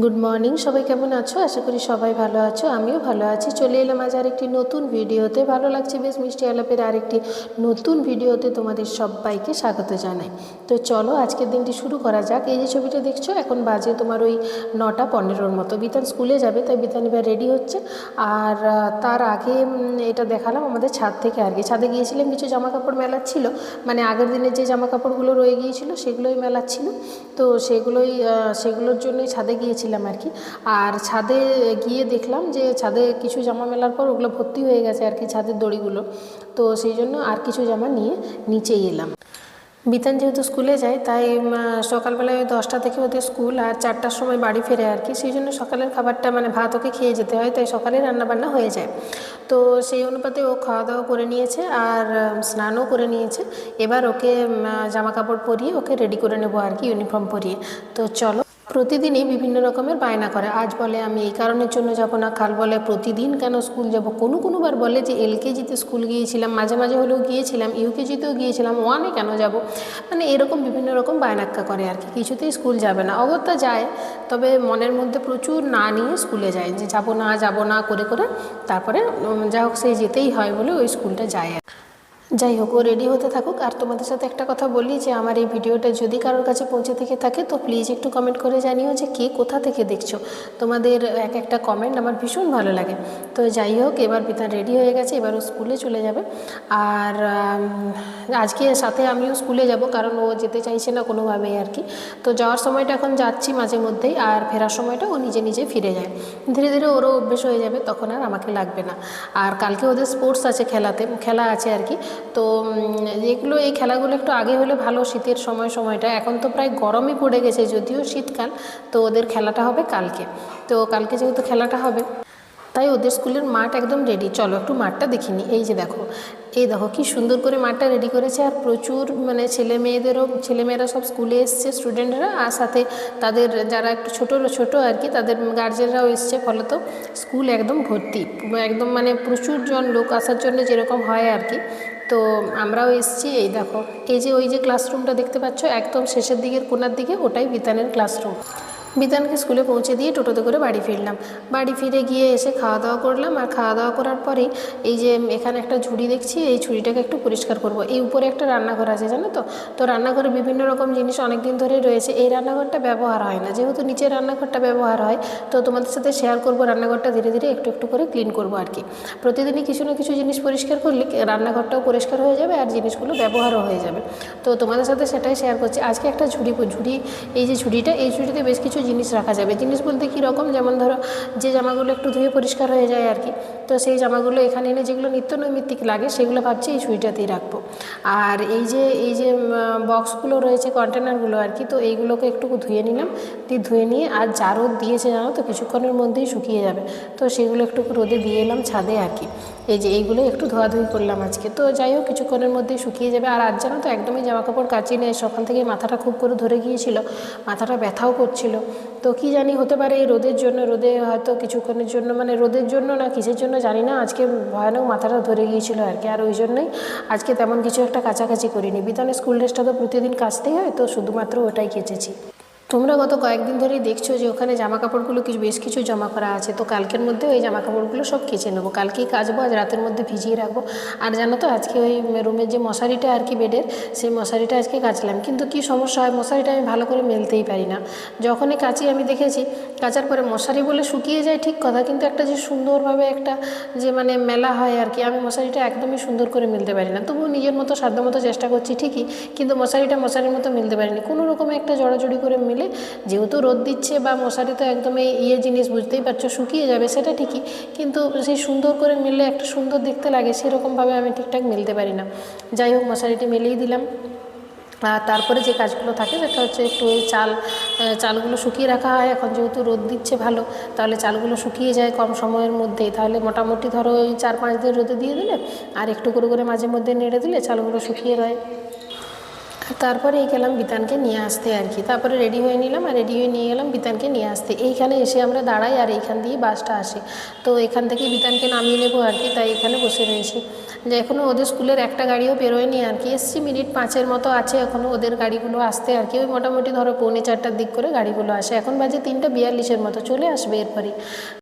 Good morning সবাই কেমন আছো? আশা করি সবাই ভালো আছো, আমিও ভালো আছি। চলে এলাম আজ আরেকটি নতুন ভিডিওতে। ভালো লাগছে বেশ, মিষ্টি আলাপের আরেকটি নতুন ভিডিওতে তোমাদের সবাইকে স্বাগত জানাই। তো চলো, আজকের দিনটি শুরু করা যাক। এই যে ছবিটা দেখছ, এখন বাজে তোমার ওই নটা পনেরোর মতো। বিতান স্কুলে যাবে, তাই বিতান এবার রেডি হচ্ছে। আর তার আগে এটা দেখালাম আমাদের ছাদ থেকে আর কি ছাদে গিয়েছিলাম, কিছু জামা কাপড় মেলার ছিল। মানে আগের দিনের যে জামা কাপড়গুলো রয়ে গিয়েছিল, সেগুলোই মেলার ছিল। তো সেগুলোই সেগুলোর জন্যই ছাদে গিয়েছিলাম আর কি। আর ছাদে গিয়ে দেখলাম যে ছাদে কিছু জামা মেলার পর ওগুলো ভর্তি হয়ে গেছে আর কি ছাদের দড়িগুলো। তো সেই জন্য আর কিছু জামা নিয়ে নিচেই এলাম। বিতান যেহেতু স্কুলে যায়, তাই সকালবেলায় ওই দশটা থেকে ওদের স্কুল আর চারটার সময় বাড়ি ফেরে আর কি। সেই জন্য সকালের খাবারটা মানে ভাত ওকে খেয়ে যেতে হয়, তাই সকালে রান্নাবান্না হয়ে যায়। তো সেই অনুপাতে ও খাওয়া দাওয়া করে নিয়েছে আর স্নানও করে নিয়েছে। এবার ওকে জামা কাপড় পরিয়ে ওকে রেডি করে নেব আর কি, ইউনিফর্ম পরিয়ে। তো চলো। প্রতিদিনই বিভিন্ন রকমের বায়না করে। আজ বলে আমি এই কারণের জন্য যাব না। কাল বলে প্রতিদিন কেন স্কুল যাব? কোনো কোনোবার বলে যে এলকেজিতে স্কুল গিয়েছিলাম, মাঝে মাঝে হলেও গিয়েছিলাম ইউকেজিতেও গিয়েছিলাম, ওয়ানে কেন যাব? মানে এরকম বিভিন্ন রকম বায়নাক্কা করে আর কি। কিছুতেই স্কুল যাবে না। অগত্যা যায়, তবে মনের মধ্যে প্রচুর না নিয়ে স্কুলে যায় যে যাব না যাব না, করে করে তারপরে যা হোক সে যেতেই হয় বলে ওই স্কুলটা যায় আর। যাই হোক, ও রেডি হতে থাকুক। আর তোমাদের সাথে একটা কথা বলি যে, আমার এই ভিডিওটা যদি কারোর কাছে পৌঁছে থেকে থাকে, তো প্লিজ একটু কমেন্ট করে জানিও যে, কে কোথা থেকে দেখছ? তোমাদের এক একটা কমেন্ট আমার ভীষণ ভালো লাগে। তো যাই হোক, এবার পিতা রেডি হয়ে গেছে, এবার ও স্কুলে চলে যাবে। আর আজকে সাথে আমিও স্কুলে যাব, কারণ ও যেতে চাইছে না কোনোভাবেই আর কি। তো যাওয়ার সময়টা এখন যাচ্ছি মাঝে মধ্যেই, আর ফেরার সময়টা ও নিজে নিজে ফিরে যায়। ধীরে ধীরে ওরও অভ্যেস হয়ে যাবে, তখন আর আমাকে লাগবে না। আর কালকে ওদের স্পোর্টস আছে খেলাতে, খেলা আছে আর কি। তো যেগুলো এই খেলাগুলো একটু আগে হলে ভালো শীতের সময় সময়টা, এখন তো প্রায় গরমই পড়ে গেছে যদিও শীতকাল, তো ওদের খেলাটা হবে কালকে। তো কালকে যেহেতু খেলাটা হবে, তাই ওদের স্কুলের মাঠ একদম রেডি চলো একটু মাঠটা দেখিনি। এই যে দেখো এই দেখো কি সুন্দর করে মাঠটা রেডি করেছে আর প্রচুর মানে ছেলে মেয়েদেরও ছেলেমেয়েরা সব স্কুলে এসছে স্টুডেন্টরা আর সাথে তাদের যারা একটু ছোটো ছোটো আর কি, তাদের গার্জেনরাও এসছে ফলত স্কুল একদম ভর্তি। একদম মানে প্রচুর জন লোক আসার জন্য যেরকম হয় আর কি। তো আমরাও এসছি, এই দেখো। এই যে ওই যে ক্লাসরুমটা দেখতে পাচ্ছ, একদম শেষের দিকের কোনার দিকে ওটাই বিতানের ক্লাসরুম বিতানকে স্কুলে পৌঁছে দিয়ে টোটোতে করে বাড়ি ফিরলাম। বাড়ি ফিরে গিয়ে এসে খাওয়া দাওয়া করলাম আর খাওয়া দাওয়া করার পরেই এই যে এখানে একটা ঝুড়ি দেখছি, এই ঝুড়িটাকে একটু পরিষ্কার করব। এই উপরে একটা রান্নাঘর আছে, জানো তো? তো রান্নাঘরে বিভিন্ন রকম জিনিস অনেক দিন ধরে রয়েছে। এই রান্নাঘরটা ব্যবহার হয় না। যেহেতু নিচের রান্নাঘরটা ব্যবহার হয়, তো তোমাদের সাথে শেয়ার করব রান্নাঘরটা ধীরে ধীরে একটু একটু করে ক্লিন করব আর কি। প্রতিদিনই কিছু না কিছু জিনিস পরিষ্কার করলে রান্নাঘরটাও পরিষ্কার হয়ে যাবে আর জিনিসগুলো ব্যবহারও হয়ে যাবে। তো তোমাদের সাথে সেটাই শেয়ার করছি। আজকে একটা ঝুড়ি ঝুড়ি, এই যে ঝুড়িটা, এই ঝুড়িতে বেশ কিছু জিনিস রাখা যাবে। জিনিস বলতে কী রকম? যেমন ধরো, যে জামাগুলো একটু ধুয়ে পরিষ্কার হয়ে যায় আর কি, তো সেই জামাগুলো এখানে এনে যেগুলো নিত্য নৈমিত্তিক লাগে, সেগুলো ভাবছি এই ঝুড়িটাতেই রাখব। আর এই যে এই যে বক্সগুলো রয়েছে কন্টেনারগুলো আর কি, তো এইগুলোকে একটু ধুয়ে নিলাম। দিয়ে ধুয়ে নিয়ে, আর যা রোদ দিয়েছে জানো তো, কিছুক্ষণের মধ্যেই শুকিয়ে যাবে। তো সেগুলো একটু রোদে দিয়ে এলাম ছাদে আর কি। এই যে এইগুলো একটু ধোয়াধুয়ি করলাম আজকে। তো যাই হোক, কিছুক্ষণের মধ্যেই শুকিয়ে যাবে। আর আজ জানো তো একদমই জামা কাপড় কাচি নেই। সকাল থেকে মাথাটা খুব করে ধরে গিয়েছিল। মাথাটা ব্যথাও করছিল। তো কি জানি হতে পারে এই রোদের জন্য। রোদে হয়তো কিছুক্ষণের জন্য মানে রোদের জন্য না, কিসের জন্য জানি না। আজকে ভয়ানক মাথাটা ধরে গিয়েছিল আর কি। আর ওই জন্যই আজকে তেমন কিছু একটা কাছাকাছি করিনি। বিতানের স্কুল ড্রেসটা তো প্রতিদিন কাচতেই হয়, তো শুধুমাত্র ওটাই কেচেছি। তোমরা গত কয়েকদিন ধরেই দেখছ যে ওখানে জামা কাপড়গুলো কিছু, বেশ কিছু জমা করা আছে। তো কালকের মধ্যে ওই জামা কাপড়গুলো সব কেচে নেব। কালকেই কাচবো, আজ রাতের মধ্যে ভিজিয়ে রাখব। আর জানো তো, আজকে ওই রুমের যে মশারিটা আর কি বেডের, সেই মশারিটা আজকে কাচলাম। কিন্তু কি সমস্যা হয়, মশারিটা আমি ভালো করে মেলতেই পারি না। যখনই কাচি, আমি দেখেছি, কাচার পরে মশারি বলে শুকিয়ে যায় ঠিক কথা, কিন্তু একটা যে সুন্দরভাবে একটা যে মানে মেলা হয় আর কি, আমি মশারিটা একদমই সুন্দর করে মেলতে পারি না। তবুও নিজের মতো সাধ্য মতো চেষ্টা করছি ঠিকই, কিন্তু মশারিটা মশারির মতো মেলতে পারিনি। কোনো রকমে একটা জড়াজড়ি করে মিলে যেহেতু রোদ দিচ্ছে বা মশারি তো একদমই ইয়ে জিনিস, বুঝতেই পারছ, শুকিয়ে যাবে, সেটা ঠিকই। কিন্তু সেই সুন্দর করে মিললে একটা সুন্দর দেখতে লাগে, সেরকমভাবে আমি ঠিকঠাক মেলতে পারি না। যাই হোক, মশারিটি মেলেই দিলাম। আর তারপরে যে কাজগুলো থাকে, সেটা হচ্ছে একটু ওই চাল চালগুলো শুকিয়ে রাখা হয়। এখন যেহেতু রোদ দিচ্ছে ভালো, তাহলে চালগুলো শুকিয়ে যায় কম সময়ের মধ্যেই। তাহলে মোটামুটি ধরো ওই চার পাঁচ দিন রোদে দিয়ে দিলে, আর একটু করে করে মাঝে মধ্যে নেড়ে দিলে চালগুলো শুকিয়ে আর তারপরে এই গেলাম বিতানকে নিয়ে আসতে আর কি। তারপরে রেডি হয়ে নিলাম আর রেডি হয়ে নিয়ে গেলাম বিতানকে নিয়ে আসতে। এইখানে এসে আমরা দাঁড়াই আর এইখান দিয়ে বাসটা আসে। তো এখান থেকে বিতানকে নামিয়ে নেব আর কি, তাই এখানে বসে রয়েছি। যে এখনও ওদের স্কুলের একটা গাড়িও বেরোয়নি আর কি। এসছি মিনিট পাঁচের মতো আছে এখনও ওদের গাড়িগুলো আসতে আর কি। ওই মোটামুটি ধরো পৌনে চারটার দিক করে গাড়িগুলো আসে। এখন বাজে তিনটে বিয়াল্লিশের মতো। চলে আসবে এরপরই।